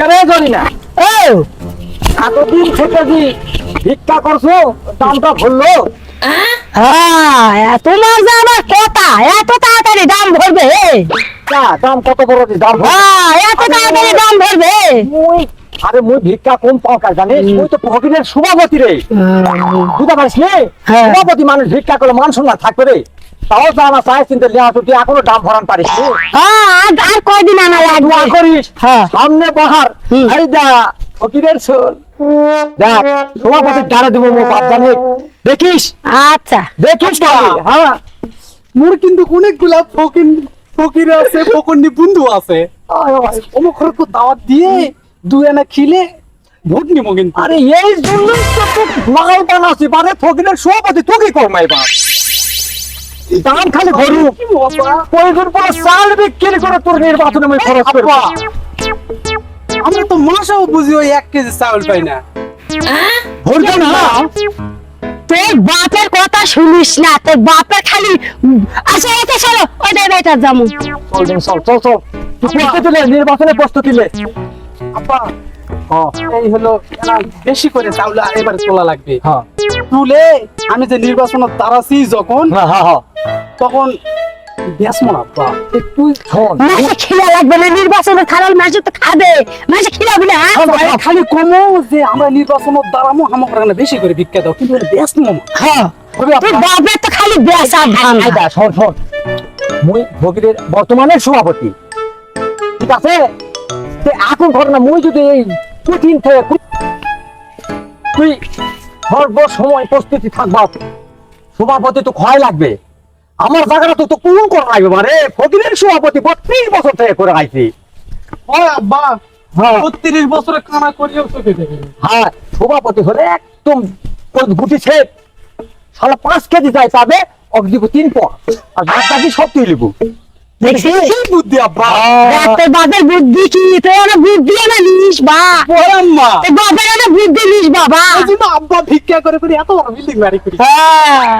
কেন ধরি না? এতদিন থেকে যে ভিক্ষা করছ? দামটা হ্যাঁ তোমার কথা এত তাড়াতাড়ি দাম ভরবে দাম কত বড় দাম? হ্যাঁ এত তাড়াতাড়ি দাম ভরবে আরে মুই ভিক্ষা কম পাও কাজ জানিস? মুই তো ভগিনের সভাপতি রে। বুঝতে পারিস নি? হ্যাঁ। সভাপতি মানুষ ভিক্ষা করলে মান সম্মান থাকবে রে। তাও জানা চাই চিন্তা লিয়া তুই এখনও দাম ভরান পারিস হ্যাঁ আর কয়দিন আনা লাগবে? করিস হ্যাঁ। সামনে দা ফকিরের দেখ সভাপতি ডারে দেবো মো বাপ জানে। দেখিস? আচ্ছা। দেখিস খালি, হ্যাঁ। মোর কিন্তু অনেকগুলা ফকির ফকির আছে ফকন্নি বন্ধু আছে। অমুক খরক দাওয়াত দিয়ে দুই আনা খিলে ভোট নিব কিন্তু। আরে এই জন্যই তো লাল বানাচ্ছি মানে ফকিরের সভাপতি তুই কি করমাই বাপ দাম খালি গরু প্রয়োজন চাল বিক্রি করে তোর নির্বাচনে আমি খরচ করব। আমরা তো মাসেও বুঝি ওই এক কেজি চাউল পাই না। ভরবে না। তোর বাপের কথা শুনিস না তোর বাপের খালি আচ্ছা এটা চলো ওই দে বেটা যামু চল চল চল নে নির্বাচনে প্রস্তুতি আপা এই হলো বেশি করে চাউল এবারে তোলা লাগবে। হ্যাঁ তুলে আমি যে নির্বাচনের দাঁড়াছি যখন হ্যাঁ হ্যাঁ তখন বেসমো না আপা তুই শোন মাসে খিলা লাগবে না নির্বাচনের খারাপ মাসে তো খাবে। মাসে খিলা বলে খালি কমো যে আমরা নির্বাচনের দাঁড়ামো আমাকে না বেশি করে ভিক্ষা দাও কিন্তু বেসমো হ্যাঁ। বাপের তো খালি বেসা ধান শোন শোন মুই ভগিরের বর্তমানে সভাপতি। ঠিক আছে? তে এখন ঘটনা মুই যদি এই কঠিন থেকে তুই সর্ব সময় প্রস্তুতি থাকবা সভাপতি তো ক্ষয় লাগবে। আমার জায়গাটা তো তো পূরণ করা লাগবে মানে ফকিরের সভাপতি বত্রিশ বছর থেকে করে আইছি আব্বা হ্যাঁ। বত্রিশ বছরে কানা করিয়েও চোখে হ্যাঁ সভাপতি হলে একদম গুটি ছেদ। সালা পাঁচ কেজি যায় পাবে অগ্নিব তিন পর। আর বাদ বাকি সব তুই লিবু। বুদ্ধি আব্বা দেখ বাপের বুদ্ধি কি? তোর বুদ্ধি না নিস বা। পরাম্মা তোর বাপের একটা বুদ্ধি নিস বাবা। আব্বা ভিক্ষা করে করে এত বিল্ডিং বাড়ি করি। হ্যাঁ।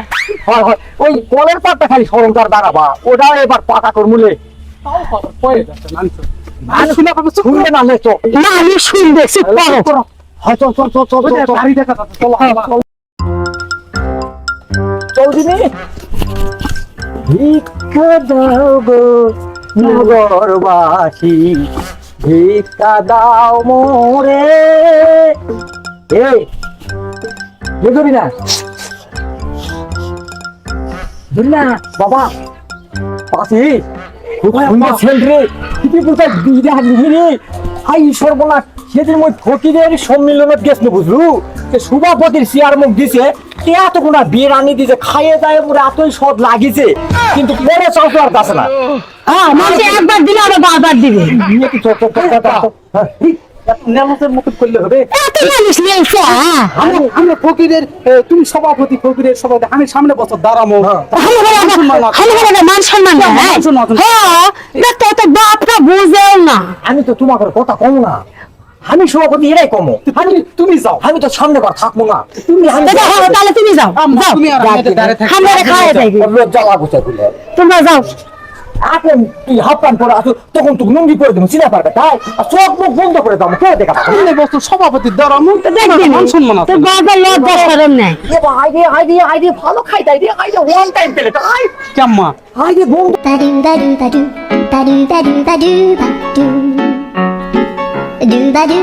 হয় হয়। ওই কলের পাটটা খালি সরঙ্কার দাঁড়াবা ওটাও এবার পাকা করমুলে তাও খবর পরে যাচ্ছে মানছো মানুষ শুনে ভাবে শুনবে না লে না আমি শুন দেখছি পড়ো হয় চল চল। চল চল চল চল গাড়ি দেখা যাচ্ছে চলো চল। দিনে ভিক্ষা দাও গো নগরবাসী ভিক্ষা দাও মোরে। এই বুঝবি না বুঝলি বাবা। পাশি সুন্দর ছেলে কি কোথায় বিরা নিহিনি আই সর্বনাশ। সেদিন মই ফকিরের সম্মিলনত গেছিল বুঝলু যে সভাপতির চেয়ার মুখ দিছে এত কোনা বিয়ের আনি দিছে খাইয়ে যায় মোরে এতই সদ লাগিছে কিন্তু পরে চাও তো আর কাছে না। হ্যাঁ মানুষ একবার দিলে আবার বারবার দিবে। তুমি সভাপতি ফকিরের সভাপতি আমি সামনে বছর হ্যাঁ। মান সম্মান হ্যাঁ মান। হ্যাঁ, তো তো বাপটা বুঝেও না। আমি তো তোমাকে কথা কম না। আমি সভাপতি এরাই কমো। তুমি তুমি যাও। আমি তো সামনে বার থাকব না। তুমি আমি হ্যাঁ, তাহলে তুমি যাও। যাও। আমি খাওয়া যাই তোমরা যাও। এখন তুই হাফ প্যান্ট পরে আসো তখন তুই লুঙ্গি করে দেবো চিনা পারবে তাই? আর চোখ মুখ বন্ধ করে দাও কে দেখা পাবে? সামনে বছর সভাপতি দাঁড়ামো দেখবি মান সম্মান আছে তোর বাবার লজ্জা শরম নাই। এ বা আইডি আইডি আইডি ভালো খাই তাই দিয়ে আইডি ওয়ান টাইম পেলে তাই? কেম্মা? আইডি বন্ধু। doom ba doo.